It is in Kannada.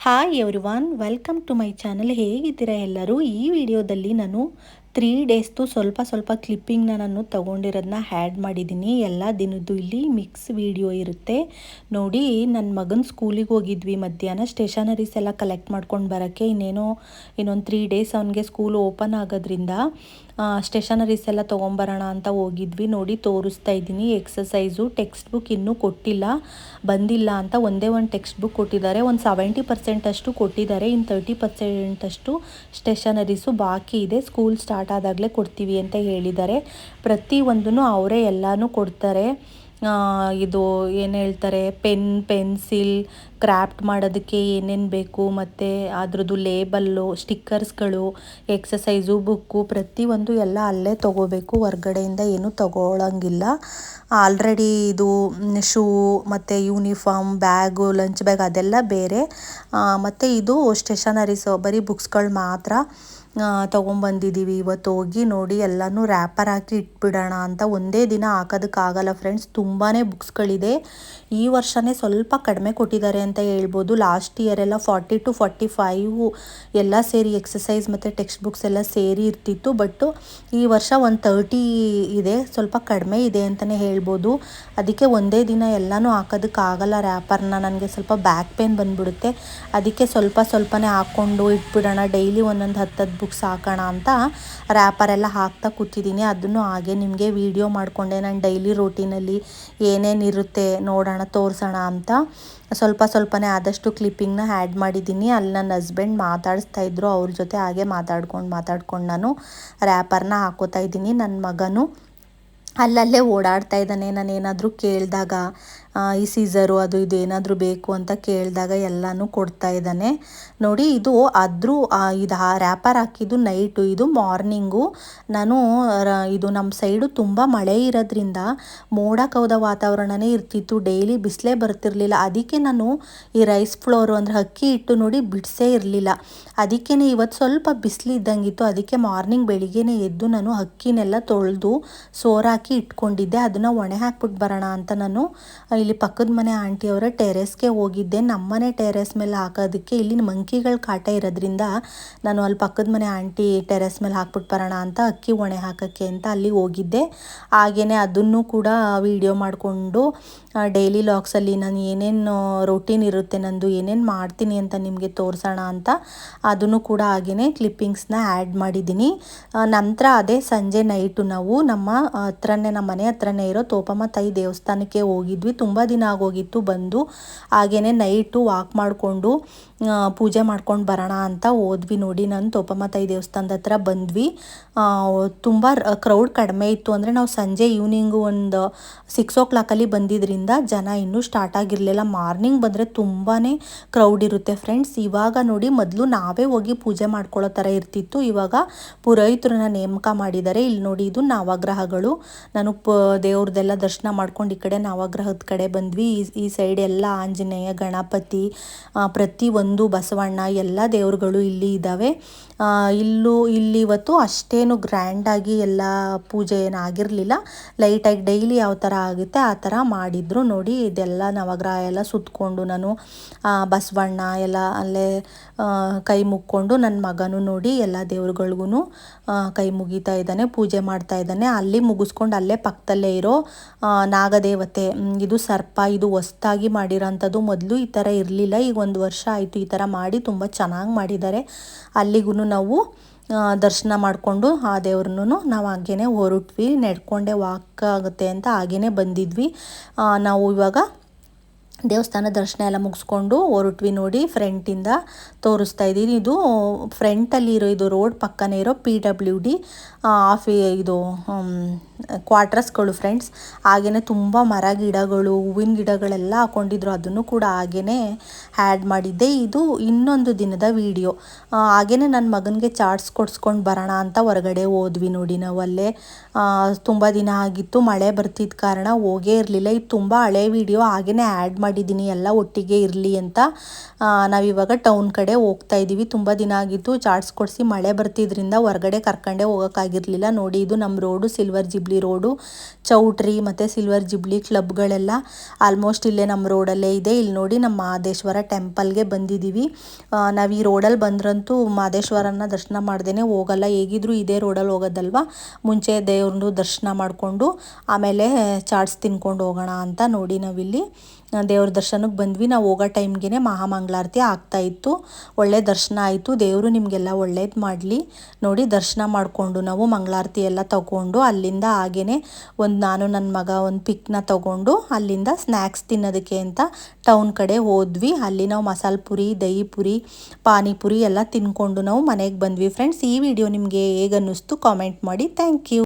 Hi everyone welcome to my channel ಹೇಗಿದ್ದೀರಾ ಎಲ್ಲರೂ? ಈ ವಿಡಿಯೋದಲ್ಲಿ ನಾನು ತ್ರೀ ಡೇಸ್ದು ಸ್ವಲ್ಪ ಸ್ವಲ್ಪ ಕ್ಲಿಪ್ಪಿಂಗ್ನ ನಾನು ತೊಗೊಂಡಿರೋದನ್ನ ಹ್ಯಾಡ್ ಮಾಡಿದ್ದೀನಿ. ಎಲ್ಲ ದಿನದ್ದು ಇಲ್ಲಿ ಮಿಕ್ಸ್ ವಿಡಿಯೋ ಇರುತ್ತೆ. ನೋಡಿ ನನ್ನ ಮಗನ ಸ್ಕೂಲಿಗೆ ಹೋಗಿದ್ವಿ ಮಧ್ಯಾಹ್ನ. ಸ್ಟೇಷನರೀಸ್ ಎಲ್ಲ ಕಲೆಕ್ಟ್ ಮಾಡ್ಕೊಂಡು ಬರೋಕ್ಕೆ ಇನ್ನೇನೋ ಇನ್ನೊಂದು ತ್ರೀ ಡೇಸ್ ಅವನಿಗೆ ಸ್ಕೂಲ್ ಓಪನ್ ಆಗೋದ್ರಿಂದ ಸ್ಟೇಷನರೀಸ್ ಎಲ್ಲ ತೊಗೊಂಬರೋಣ ಅಂತ ಹೋಗಿದ್ವಿ. ನೋಡಿ, ತೋರಿಸ್ತಾ ಇದ್ದೀನಿ. ಎಕ್ಸಸೈಸು ಟೆಕ್ಸ್ಟ್ ಬುಕ್ ಇನ್ನೂ ಕೊಟ್ಟಿಲ್ಲ, ಬಂದಿಲ್ಲ ಅಂತ ಒಂದೇ ಒಂದು ಟೆಕ್ಸ್ಟ್ ಬುಕ್ ಕೊಟ್ಟಿದ್ದಾರೆ. ಒಂದು ಸೆವೆಂಟಿ ಪರ್ಸೆಂಟ್ ಅಷ್ಟು ಕೊಟ್ಟಿದ್ದಾರೆ. ಇನ್ನು ತರ್ಟಿ ಪರ್ಸೆಂಟಷ್ಟು ಸ್ಟೇಷನರೀಸು ಬಾಕಿ ಇದೆ. ಸ್ಕೂಲ್ ಸ್ಟಾರ್ಟ್ ಆದಾಗಲೇ ಕೊಡ್ತೀವಿ ಅಂತ ಹೇಳಿದ್ದಾರೆ. ಪ್ರತಿಯೊಂದೂ ಅವರೇ ಎಲ್ಲನೂ ಕೊಡ್ತಾರೆ. ಇದು ಏನು ಹೇಳ್ತಾರೆ, ಪೆನ್, ಪೆನ್ಸಿಲ್ ಕ್ರಾಫ್ಟ್ ಮಾಡೋದಕ್ಕೆ ಏನೇನು ಬೇಕು, ಮತ್ತು ಅದ್ರದ್ದು ಲೇಬಲ್ಲು, ಸ್ಟಿಕ್ಕರ್ಸ್ಗಳು, ಎಕ್ಸಸೈಸು, ಬುಕ್ಕು, ಪ್ರತಿಯೊಂದು ಎಲ್ಲ ಅಲ್ಲೇ ತೊಗೋಬೇಕು. ಹೊರ್ಗಡೆಯಿಂದ ಏನೂ ತೊಗೊಳಂಗಿಲ್ಲ. ಆಲ್ರೆಡಿ ಇದು ಶೂ, ಮತ್ತು ಯೂನಿಫಾರ್ಮ್, ಬ್ಯಾಗು, ಲಂಚ್ ಬ್ಯಾಗ್ ಅದೆಲ್ಲ ಬೇರೆ. ಮತ್ತು ಇದು ಸ್ಟೇಷನರೀಸು ಬರೀ ಬುಕ್ಸ್ಗಳು ಮಾತ್ರ ತೊಗೊಂಬಂದಿದ್ದೀವಿ ಇವತ್ತು ಹೋಗಿ ನೋಡಿ, ಎಲ್ಲನೂ ರ್ಯಾಪರ್ ಹಾಕಿ ಇಟ್ಬಿಡೋಣ ಅಂತ ಒಂದೇ ದಿನ ಹಾಕೋದಕ್ಕಾಗಲ್ಲ ಫ್ರೆಂಡ್ಸ್ ತುಂಬಾ ಬುಕ್ಸ್ಗಳಿದೆ. ಈ ವರ್ಷವೇ ಸ್ವಲ್ಪ ಕಡಿಮೆ ಕೊಟ್ಟಿದ್ದಾರೆ ಅಂತ ಹೇಳ್ಬೋದು. ಲಾಸ್ಟ್ ಇಯರೆಲ್ಲ ಫಾರ್ಟಿ ಟು ಫಾರ್ಟಿ ಫೈವ್ ಎಲ್ಲ ಸೇರಿ ಎಕ್ಸಸೈಸ್ ಮತ್ತು ಟೆಕ್ಸ್ಟ್ ಬುಕ್ಸ್ ಎಲ್ಲ ಸೇರಿ ಇರ್ತಿತ್ತು. ಬಟ್ಟು ಈ ವರ್ಷ ಒಂದು ತರ್ಟಿ ಇದೆ. ಸ್ವಲ್ಪ ಕಡಿಮೆ ಇದೆ ಅಂತಲೇ ಹೇಳ್ಬೋದು. ಅದಕ್ಕೆ ಒಂದೇ ದಿನ ಎಲ್ಲನೂ ಹಾಕೋದಕ್ಕಾಗಲ್ಲ ರ್ಯಾಪರ್ನ. ನನಗೆ ಸ್ವಲ್ಪ ಬ್ಯಾಕ್ ಪೇನ್ ಬಂದ್ಬಿಡುತ್ತೆ. ಅದಕ್ಕೆ ಸ್ವಲ್ಪ ಸ್ವಲ್ಪನೇ ಹಾಕ್ಕೊಂಡು ಇಟ್ಬಿಡೋಣ. ಡೈಲಿ ಒಂದೊಂದು ಹತ್ತತ್ತು ಬುಕ್ಸ್ ಹಾಕೋಣ ಅಂತ ರ್ಯಾಪರೆಲ್ಲ ಹಾಕ್ತಾ ಕೂತಿದ್ದೀನಿ. ಅದನ್ನು ಹಾಗೆ ನಿಮಗೆ ವಿಡಿಯೋ ಮಾಡಿಕೊಂಡೆ. ನಾನು ಡೈಲಿ ರೋಟೀನಲ್ಲಿ ಏನೇನಿರುತ್ತೆ ನೋಡೋಣ, ತೋರಿಸೋಣ ಅಂತ. ಸ್ವಲ್ಪ ಸ್ವಲ್ಪನೇ ಆದಷ್ಟು ಕ್ಲಿಪ್ಪಿಂಗ್ನ ಆ್ಯಡ್ ಮಾಡಿದ್ದೀನಿ. ಅಲ್ಲಿ ನನ್ನ ಹಸ್ಬೆಂಡ್ ಮಾತಾಡಿಸ್ತಾ ಇದ್ರು. ಅವ್ರ ಜೊತೆ ಹಾಗೆ ಮಾತಾಡ್ಕೊಂಡು ಮಾತಾಡ್ಕೊಂಡು ನಾನು ರ್ಯಾಪರ್ನ ಹಾಕೋತಾ ಇದ್ದೀನಿ. ನನ್ನ ಮಗನು ಅಲ್ಲಲ್ಲೇ ಓಡಾಡ್ತಾ ಇದ್ದಾನೆ. ನಾನು ಏನಾದರೂ ಕೇಳಿದಾಗ ಈ ಸೀಸರು ಅದು ಇದು ಏನಾದರೂ ಬೇಕು ಅಂತ ಕೇಳಿದಾಗ ಎಲ್ಲನೂ ಕೊಡ್ತಾ ಇದ್ದಾನೆ. ನೋಡಿ, ಇದು ಆದರೂ ಇದು ರ್ಯಾಪರ್ ಹಾಕಿದ್ದು ನೈಟು ಇದು ಮಾರ್ನಿಂಗು ನಾನು ಇದು ನಮ್ಮ ಸೈಡು ತುಂಬ ಮಳೆ ಇರೋದ್ರಿಂದ ಮೋಡ ಕವದ ವಾತಾವರಣನೇ ಇರ್ತಿತ್ತು. ಡೈಲಿ ಬಿಸಿಲೇ ಬರ್ತಿರ್ಲಿಲ್ಲ. ಅದಕ್ಕೆ ನಾನು ಈ ರೈಸ್ ಫ್ಲೋರು ಅಂದರೆ ಅಕ್ಕಿ ಇಟ್ಟು ನೋಡಿ ಬಿಡಿಸೇ ಇರಲಿಲ್ಲ. ಅದಕ್ಕೇ ಇವತ್ತು ಸ್ವಲ್ಪ ಬಿಸಿಲು ಇದ್ದಂಗಿತ್ತು ಅದಕ್ಕೆ ಮಾರ್ನಿಂಗ್ ಬೆಳಿಗ್ಗೆನೇ ಎದ್ದು ನಾನು ಅಕ್ಕಿನೆಲ್ಲ ತೊಳೆದು ಸೋರಾಕಿ ಇಟ್ಕೊಂಡಿದ್ದೆ, ಅದನ್ನು ಒಣೆ ಹಾಕ್ಬಿಟ್ಟು ಬರೋಣ ಅಂತ ನಾನು. ಇಲ್ಲಿ ಪಕ್ಕದ ಮನೆ ಆಂಟಿಯವರ ಟೆರೆಸ್ಗೆ ಹೋಗಿದ್ದೆ. ನಮ್ಮನೆ ಟೆರೆಸ್ ಮೇಲೆ ಹಾಕೋದಕ್ಕೆ ಇಲ್ಲಿ ಮಂಕಿಗಳ ಕಾಟ ಇರೋದ್ರಿಂದ ನಾನು ಅಲ್ಲಿ ಪಕ್ಕದ ಮನೆ ಆಂಟಿ ಟೆರೆಸ್ ಮೇಲೆ ಹಾಕ್ಬಿಟ್ಟು ಬರೋಣ ಅಂತ ಅಕ್ಕಿ ಒಣೆ ಹಾಕೋಕ್ಕೆ ಅಂತ ಅಲ್ಲಿ ಹೋಗಿದ್ದೆ. ಹಾಗೆಯೇ ಅದನ್ನು ಕೂಡ ವೀಡಿಯೋ ಮಾಡಿಕೊಂಡು ಡೈಲಿ ಲಾಕ್ಸಲ್ಲಿ ನಾನು ಏನೇನು ರೊಟೀನ್ ಇರುತ್ತೆ, ನಂದು ಏನೇನು ಮಾಡ್ತೀನಿ ಅಂತ ನಿಮಗೆ ತೋರಿಸೋಣ ಅಂತ ಅದನ್ನು ಕೂಡ ಹಾಗೆಯೇ ಕ್ಲಿಪ್ಪಿಂಗ್ಸ್ನ ಆ್ಯಡ್ ಮಾಡಿದ್ದೀನಿ. ನಂತರ ಅದೇ ಸಂಜೆ ನೈಟು ನಾವು ನಮ್ಮ ಹತ್ರನೇ ನಮ್ಮ ಮನೆ ಹತ್ರನೇ ಇರೋ ತೋಪಮ್ಮ ತಾಯಿ ದೇವಸ್ಥಾನಕ್ಕೆ ಹೋಗಿದ್ವಿ. ತುಂಬ ದಿನ ಆಗೋಗಿತ್ತು ಬಂದು. ಹಾಗೆಯೇ ನೈಟು ವಾಕ್ ಮಾಡಿಕೊಂಡು ಪೂಜೆ ಮಾಡ್ಕೊಂಡು ಬರೋಣ ಅಂತ ಹೋದ್ವಿ ನೋಡಿ. ನಾನು ತೋಪಮ್ಮ ತಾಯಿ ದೇವಸ್ಥಾನದ ಹತ್ರ ಬಂದ್ವಿ. ತುಂಬ ಕ್ರೌಡ್ ಕಡಿಮೆ ಇತ್ತು. ಅಂದರೆ ನಾವು ಸಂಜೆ ಈವ್ನಿಂಗು ಒಂದು ಸಿಕ್ಸ್ ಓ ಕ್ಲಾಕಲ್ಲಿ ಬಂದಿದ್ದರಿಂದ ಜನ ಇನ್ನೂ ಸ್ಟಾರ್ಟ್ ಆಗಿರಲಿಲ್ಲ. ಮಾರ್ನಿಂಗ್ ಬಂದರೆ ತುಂಬಾ ಕ್ರೌಡ್ ಇರುತ್ತೆ ಫ್ರೆಂಡ್ಸ್ ಇವಾಗ ನೋಡಿ ಮೊದಲು ನಾವೇ ಹೋಗಿ ಪೂಜೆ ಮಾಡ್ಕೊಳ್ಳೋ ಥರ ಇರ್ತಿತ್ತು. ಇವಾಗ ಪುರೋಹಿತರನ್ನ ನೇಮಕ ಮಾಡಿದ್ದಾರೆ. ಇಲ್ಲಿ ನೋಡಿ, ಇದು ನವಗ್ರಹಗಳು. ನಾನು ಪ ದೇವ್ರದ್ದೆಲ್ಲ ದರ್ಶನ ಮಾಡ್ಕೊಂಡು ಈ ಕಡೆ ನವಗ್ರಹದ ಕಡೆ ಬಂದ್ವಿ. ಈ ಸೈಡ್ ಎಲ್ಲ ಆಂಜನೇಯ, ಗಣಪತಿ ಪ್ರತಿಯೊಂದು ಬಸವಣ್ಣ ಎಲ್ಲ ದೇವ್ರುಗಳು ಇಲ್ಲಿ ಇದ್ದಾವೆ. ಇಲ್ಲೂ ಇಲ್ಲಿ ಇವತ್ತು ಅಷ್ಟೇನು ಗ್ರ್ಯಾಂಡಾಗಿ ಎಲ್ಲ ಪೂಜೆ ಏನಾಗಿರಲಿಲ್ಲ ಲೈಟಾಗಿ ಡೈಲಿ ಯಾವ ಥರ ಆಗುತ್ತೆ ಆ ಥರ ಮಾಡಿದ್ರು ನೋಡಿ. ಇದೆಲ್ಲ ನವಗ್ರಹ ಎಲ್ಲ ಸುತ್ತಕೊಂಡು ನಾನು ಬಸವಣ್ಣ ಎಲ್ಲ ಅಲ್ಲೇ ಕೈ ಮುಕ್ಕೊಂಡು ನನ್ನ ಮಗನೂ ನೋಡಿ ಎಲ್ಲ ದೇವ್ರುಗಳಿಗೂ ಕೈ ಮುಗಿತಾ ಇದ್ದಾನೆ, ಪೂಜೆ ಮಾಡ್ತಾ ಇದ್ದಾನೆ. ಅಲ್ಲಿ ಮುಗಿಸ್ಕೊಂಡು ಅಲ್ಲೇ ಪಕ್ಕದಲ್ಲೇ ಇರೋ ನಾಗದೇವತೆ. ಇದು ಸರ್ಪ, ಇದು ಹೊಸ್ದಾಗಿ ಮಾಡಿರೋಂಥದ್ದು ಮೊದಲು ಈ ಥರ ಇರಲಿಲ್ಲ. ಈಗ ಒಂದು ವರ್ಷ ಆಯಿತು ಈ ಥರ ಮಾಡಿ ತುಂಬ ಚೆನ್ನಾಗಿ ಮಾಡಿದ್ದಾರೆ. ಅಲ್ಲಿಗೂ ನಾವು ದರ್ಶನ ಮಾಡಿಕೊಂಡು ಆ ದೇವ್ರನ್ನೂ ನಾವು ಹಾಗೇನೆ ಹೊರಟ್ವಿ. ನಡ್ಕೊಂಡೆ ವಾಕ್ ಆಗುತ್ತೆ ಅಂತ ಹಾಗೇ ಬಂದಿದ್ವಿ. ನಾವು ಇವಾಗ ದೇವಸ್ಥಾನ ದರ್ಶನ ಎಲ್ಲ ಮುಗಿಸ್ಕೊಂಡು ಹೊರಟ್ವಿ ನೋಡಿ ಫ್ರಂಟಿಂದ ತೋರಿಸ್ತಾ ಇದ್ದೀನಿ. ಇದು ಫ್ರಂಟಲ್ಲಿ ಇರೋ ಇದು ರೋಡ್ ಪಕ್ಕನೇ ಇರೋ ಪಿ ಡಬ್ಲ್ಯೂ ಡಿ ಆಫಿ ಇದು ಕ್ವಾರ್ಟರ್ಸ್ಗಳು ಫ್ರೆಂಡ್ಸ್ ಹಾಗೆಯೇ ತುಂಬ ಮರ ಗಿಡಗಳು, ಹೂವಿನ ಗಿಡಗಳೆಲ್ಲ ಹಾಕೊಂಡಿದ್ರು. ಅದನ್ನು ಕೂಡ ಹಾಗೆಯೇ ಆ್ಯಡ್ ಮಾಡಿದ್ದೆ. ಇದು ಇನ್ನೊಂದು ದಿನದ ವಿಡಿಯೋ ಹಾಗೆಯೇ ನನ್ನ ಮಗನಿಗೆ ಚಾರ್ಟ್ಸ್ ಕೊಡ್ಸ್ಕೊಂಡು ಬರೋಣ ಅಂತ ಹೊರಗಡೆ ಹೋದ್ವಿ ನೋಡಿ ನಾವು ಅಲ್ಲೇ ತುಂಬ ದಿನ ಆಗಿತ್ತು, ಮಳೆ ಬರ್ತಿದ್ದ ಕಾರಣ ಹೋಗೇ ಇರಲಿಲ್ಲ. ಇದು ತುಂಬ ಹಳೆ ವಿಡಿಯೋ ಹಾಗೆಯೇ ಆ್ಯಡ್ ಮಾಡಿ ಮಾಡಿದ್ದೀನಿ, ಎಲ್ಲ ಒಟ್ಟಿಗೆ ಇರಲಿ ಅಂತ ನಾವಿವಾಗ ಟೌನ್ ಕಡೆ ಹೋಗ್ತಾ ಇದ್ದೀವಿ ತುಂಬ ದಿನ ಆಗಿತ್ತು ಚಾಟ್ಸ್ ಕೊಡಿಸಿ ಮಳೆ ಬರ್ತಿದ್ರಿಂದ ಹೊರಗಡೆ ಕರ್ಕೊಂಡೇ ಹೋಗೋಕ್ಕಾಗಿರಲಿಲ್ಲ. ನೋಡಿ, ಇದು ನಮ್ಮ ರೋಡು ಸಿಲ್ವರ್ ಜಿಬ್ಲಿ ರೋಡು ಚೌಟ್ರಿ ಮತ್ತು ಸಿಲ್ವರ್ ಜಿಬ್ಲಿ ಕ್ಲಬ್ಗಳೆಲ್ಲ ಆಲ್ಮೋಸ್ಟ್ ಇಲ್ಲೇ ನಮ್ಮ ರೋಡಲ್ಲೇ ಇದೆ. ಇಲ್ಲಿ ನೋಡಿ ನಮ್ಮ ಮಹದೇಶ್ವರ ಟೆಂಪಲ್ಗೆ ಬಂದಿದ್ದೀವಿ ನಾವು ಈ ರೋಡಲ್ಲಿ ಬಂದ್ರಂತೂ ಮಹದೇಶ್ವರನ ದರ್ಶನ ಮಾಡ್ದೇ ಹೋಗಲ್ಲ. ಹೇಗಿದ್ರು ಇದೇ ರೋಡಲ್ಲಿ ಹೋಗೋದಲ್ವಾ? ಮುಂಚೆ ದೇವ್ರದ್ದು ದರ್ಶನ ಮಾಡಿಕೊಂಡು ಆಮೇಲೆ ಚಾಟ್ಸ್ ತಿನ್ಕೊಂಡು ಹೋಗೋಣ ಅಂತ ನೋಡಿ ನಾವಿಲ್ಲಿ. ದೇವ್ರ ದರ್ಶನಕ್ಕೆ ಬಂದ್ವಿ. ನಾವು ಹೋಗೋ ಟೈಮ್ಗೆ ಆಗ್ತಾ ಇತ್ತು. ಒಳ್ಳೆ ದರ್ಶನ ಆಯಿತು. ದೇವರು ನಿಮಗೆಲ್ಲ ಒಳ್ಳೇದು ಮಾಡಲಿ. ನೋಡಿ, ದರ್ಶನ ಮಾಡಿಕೊಂಡು ನಾವು ಮಂಗಳಾರತಿ ಎಲ್ಲ ತಗೊಂಡು ಅಲ್ಲಿಂದ ಹಾಗೇ ಒಂದು ನಾನು ನನ್ನ ಮಗ ಒಂದು ಪಿಕ್ನ ತಗೊಂಡು ಅಲ್ಲಿಂದ ಸ್ನ್ಯಾಕ್ಸ್ ತಿನ್ನೋದಕ್ಕೆ ಅಂತ ಟೌನ್ ಕಡೆ ಹೋದ್ವಿ. ಅಲ್ಲಿ ನಾವು ಮಸಾಲೆ ಪುರಿ, ದಹಿ ಪುರಿ ಪಾನಿಪುರಿ ಎಲ್ಲ ತಿನ್ಕೊಂಡು ನಾವು ಮನೆಗೆ ಬಂದ್ವಿ. ಫ್ರೆಂಡ್ಸ್ ಈ ವಿಡಿಯೋ ನಿಮಗೆ ಹೇಗೆ ಅನ್ನಿಸ್ತು? ಕಾಮೆಂಟ್ ಮಾಡಿ. Thank you